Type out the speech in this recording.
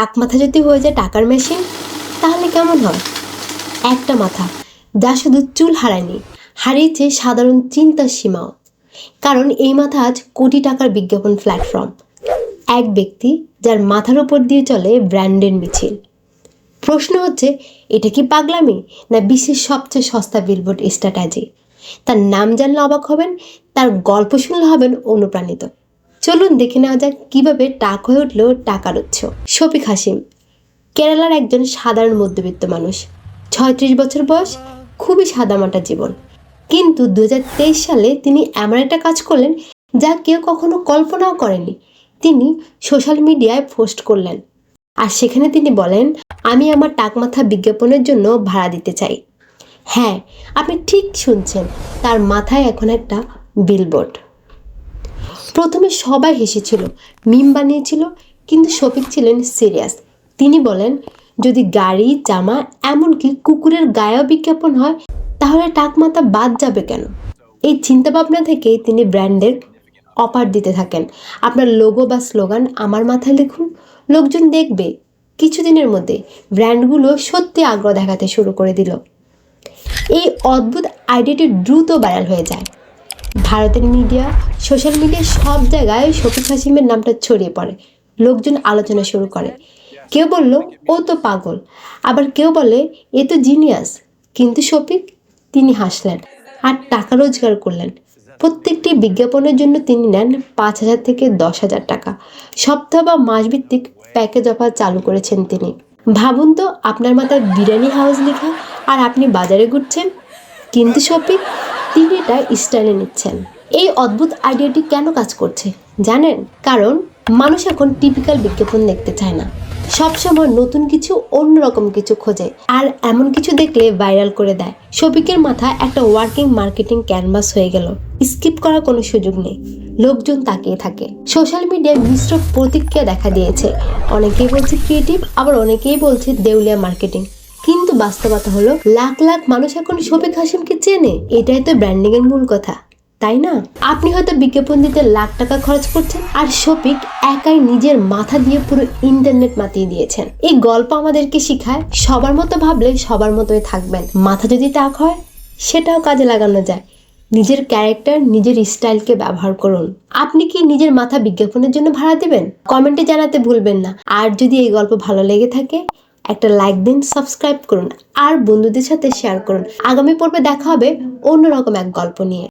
টাক মাথা যদি হয়ে যায় টাকার মেশিন তাহলে কেমন হয় একটা মাথা যা শুধু চুল হারায়নি, হারিয়েছে সাধারণ চিন্তার সীমাও। কারণ এই মাথা আজ কোটি টাকার বিজ্ঞাপন প্ল্যাটফর্ম এক ব্যক্তি যার মাথার উপর দিয়ে চলে ব্র্যান্ডের মিছিল। প্রশ্ন হচ্ছে, এটা কি পাগলামি না বিশ্বের সবচেয়ে সস্তা বিলবোর্ড স্ট্র্যাটাজি তার নাম জানলে অবাক হবেন, তার গল্প শুনলে হবেন অনুপ্রাণিত। চলুন দেখে নেওয়া যাক কীভাবে টাক হয়ে উঠল টাকার উৎস। শফিক হাসিম, কেরালার একজন সাধারণ মধ্যবিত্ত মানুষ। ছয়ত্রিশ বছর বয়স, খুবই সাদামাটা জীবন। কিন্তু দু হাজার তেইশ সালে তিনি এমন একটা কাজ করলেন যা কেউ কখনো কল্পনাও করেনি। তিনি সোশ্যাল মিডিয়ায় পোস্ট করলেন। আর সেখানে তিনি বলেন, আমি আমার টাকমাথা বিজ্ঞাপনের জন্য ভাড়া দিতে চাই। হ্যাঁ আপনি ঠিক শুনছেন, তার মাথায় এখন একটা বিলবোর্ড। প্রথমে সবাই হেসেছিল, মিম বানিয়েছিল, কিন্তু শফিক ছিলেন সিরিয়াস তিনি বলেন, যদি গাড়ি, জামা, এমনকি কুকুরের গায়েও বিজ্ঞাপন হয়, তাহলে টাকমাথা বাদ যাবে কেন? এই চিন্তাভাবনা থেকেই তিনি ব্র্যান্ডের অফার দিতে থাকেন। আপনার লোগো বা স্লোগান আমার মাথায় লিখুন। লোকজন দেখবে কিছুদিনের মধ্যে ব্র্যান্ডগুলো সত্যি আগ্রহ দেখাতে শুরু করে দিল। এই অদ্ভুত আইডিয়াটি দ্রুত ভাইরাল হয়ে যায়। ভারতের মিডিয়া সোশ্যাল মিডিয়া সব জায়গায় শফিক হাসিমের নামটা ছড়িয়ে পড়ে। লোকজন আলোচনা শুরু করে। কেউ বলল, ও তো পাগল। আবার কেউ বলে, এ তো জিনিয়াস কিন্তু শফিক, তিনি হাসলেন আর টাকা রোজগার করলেন। প্রত্যেকটি বিজ্ঞাপনের জন্য তিনি নেন পাঁচ হাজার থেকে দশ হাজার টাকা। সপ্তাহ বা মাসভিত্তিক প্যাকেজ অফার চালু করেছেন তিনি। ভাবুন তো, আপনার মাথায় বিরিয়ানি হাউস লেখা আর আপনি বাজারে ঘুরছেন। কিন্তু শফিক তিনি এটা স্টাইলে নিচ্ছেন। এই অদ্ভুত আইডিয়াটি কেন কাজ করছে, জানেন? কারণ মানুষ এখন টিপিক্যাল বিজ্ঞাপন দেখতে চায় না। সবসময় নতুন কিছু, অন্যরকম কিছু খোঁজে আর এমন কিছু দেখলে ভাইরাল করে দেয়। শফিকের মাথায় একটা ওয়ার্কিং মার্কেটিং ক্যানভাস হয়ে গেল। স্কিপ করার কোনো সুযোগ নেই। লোকজন তাকিয়ে থাকে। সোশ্যাল মিডিয়ায় মিশ্র প্রতিক্রিয়া দেখা দিয়েছে। অনেকেই বলছে ক্রিয়েটিভ আবার অনেকেই বলছে দেউলিয়া মার্কেটিং কিন্তু বাস্তবতা হলো, লাখ লাখ মানুষ এখন শফিক হাসিমকে চেনে। এটাই তো ব্র্যান্ডিং এর মূল কথা, তাই না? আপনি হয়তো বিজ্ঞাপন দিতে লাখ টাকা খরচ করছেন, আর শফিক একাই নিজের মাথা দিয়ে পুরো ইন্টারনেট মাতিয়ে দিয়েছেন। এই গল্প আমাদেরকে শিখায়, সবার মতো ভাবলে সবার মতোই থাকবেন। মাথা যদি টাক হয়, সেটাও কাজে লাগানো যায়। নিজের ক্যারেক্টার নিজের স্টাইলকে ব্যবহার করুন। আপনি কি নিজের মাথা বিজ্ঞাপনের জন্য ভাড়া দেবেন? কমেন্টে জানাতে ভুলবেন না। আর যদি এই গল্প ভালো লেগে থাকে একটা লাইক দিন সাবস্ক্রাইব করুন আর বন্ধুদের সাথে শেয়ার করুন। আগামী পর্বে দেখা হবে অন্যরকম এক গল্প নিয়ে।